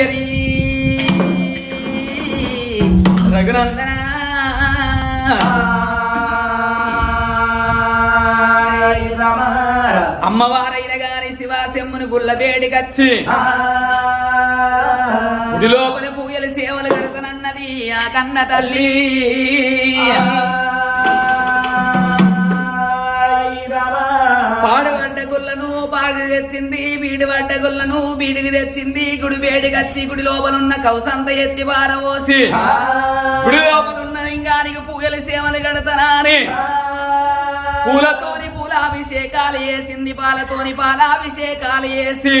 హరి రఘునందన. అమ్మవారైన గాని శివాసెమ్ముని గుల్లబేడి కచ్చి గుడి లోపల పూయలు సేవలు కడతనన్నది ఆ కన్న తల్లి. పాడి తెచ్చింది బీడి పడ్డ గుళ్ళను బీడికి తెచ్చింది గుడి వేడి కచ్చి గుడి లోపలున్న కౌసంత ఎత్తి పారవోసి గుడి లోపలున్న లింగానికి పూయలు సేవలు కడతనాని పూలతోని పూలాభిషేకాలు వేసింది పాలతోని పాలాభిషేకాలు వేసి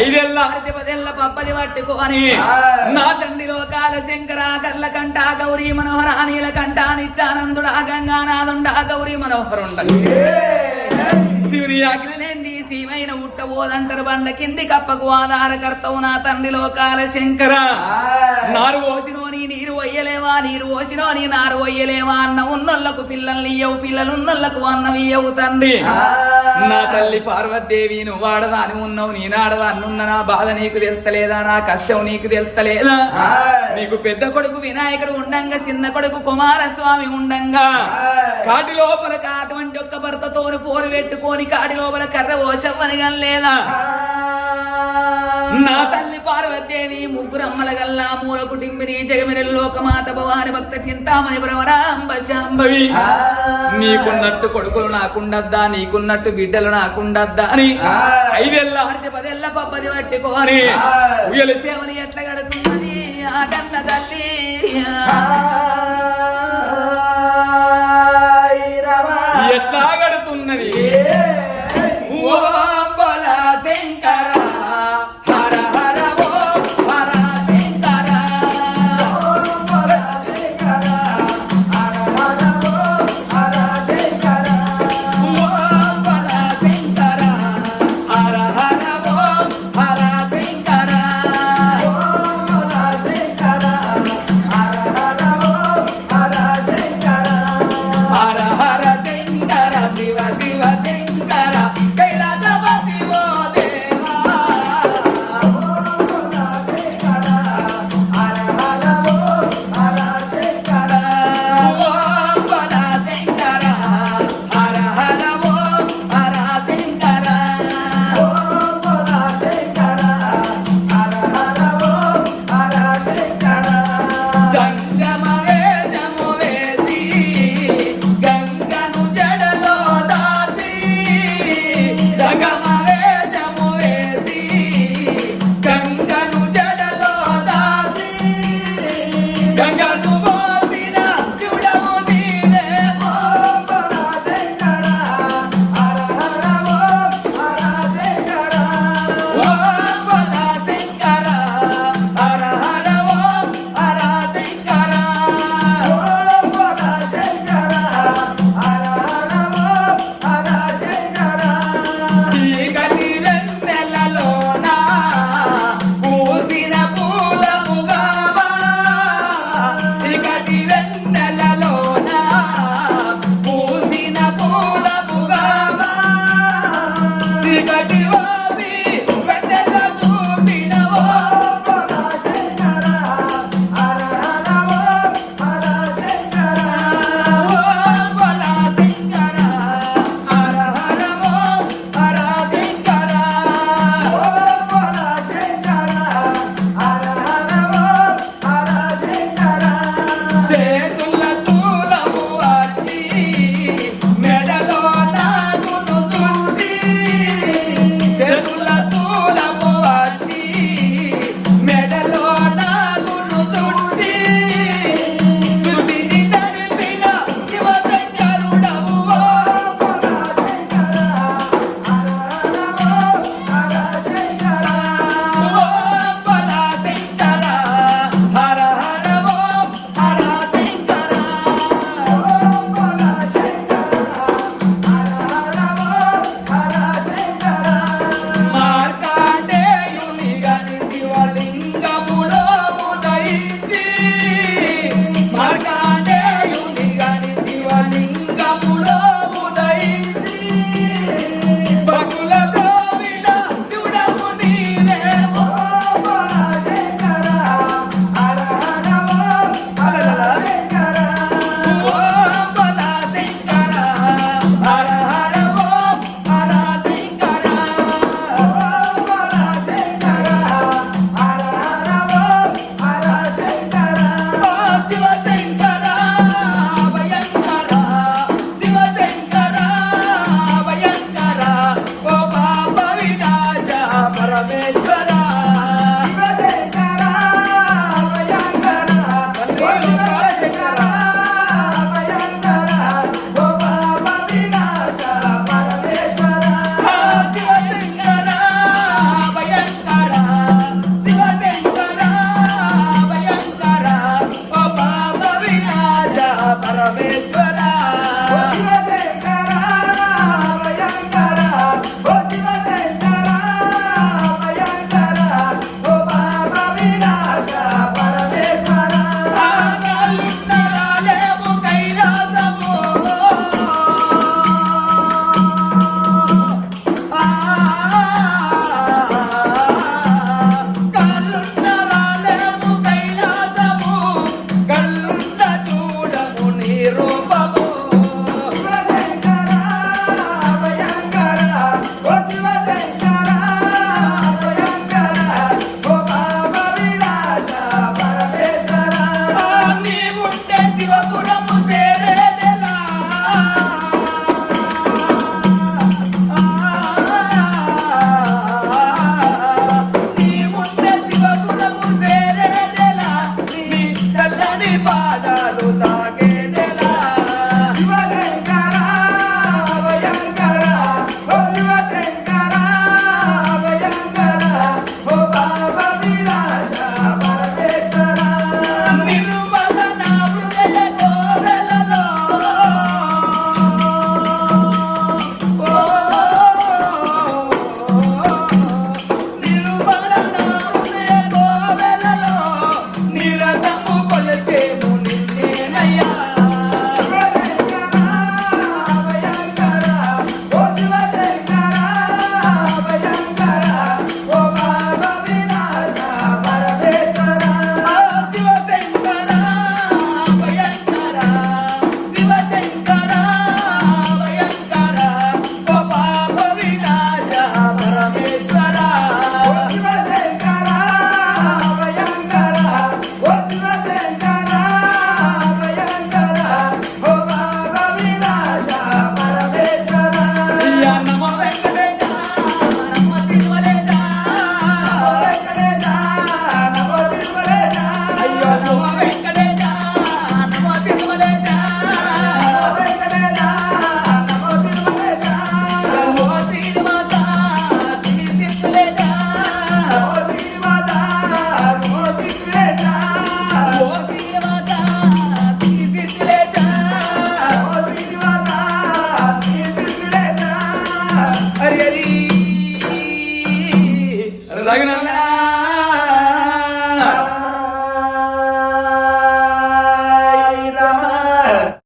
ఐదెల్ల అరటి పదెల్ల పప్పది పట్టుకొని నా తండ్రి లోకాల శంకర కళ్ళ కంట గౌరీ మనోహర నీల కంట నిత్యానందుడా గంగానాథుండా గౌరీ మనోహరుండ శివుని ఆజ్ఞలేంది సీమైన ఉట్టబోదంటారు బండ కింది కప్పకు ఆధారకర్తవు నా తండ్రి లోకాల శంకర. నారు పోసినోని నీరు వయ్యలేవా నీరు పోసినోని నారు వయ్యలేవా అన్న ఉన్నోళ్ళకు పిల్లల్ని ఇయ్యవు పిల్లలున్నోళ్ళకు అన్నవి ఇయ్యవు తండ్రి. నా తల్లి పార్వతీదేవి నువ్వు ఆడదాని ఉన్నావు నేను ఆడదాన్ని ఉన్న నా బాధ నీకు తెలుస్తలేదా నా కష్టం నీకు తెలుస్తలేదా నీకు పెద్ద కొడుకు వినాయకుడు ఉండంగా చిన్న కొడుకు కుమారస్వామి ఉండంగా. కాటి లోపల అటువంటి బోరు పెట్టుకొని కాడి లోపల కర్ర ఓచవ్వనగం లేదా నా తల్లి పార్వతీదేవి ముగ్గురమ్మల గల్లా మూల కుటుంబిని జగమిరి లోకమాత భవాని భక్త చింతామణి భ్రమరాంబ నీకున్నట్టు కొడుకులు నాకుండద్దా నీకున్నట్టు బిడ్డలు నాకుండద్దా అని ఐదేళ్ళ ఆర్తి పదేళ్ళ పబ్బది పట్టుకోని ఉయ్యలు సేవని ఎట్లా కడుతుందని ఆ కన్న తల్లి? ఎట్లాగ that up.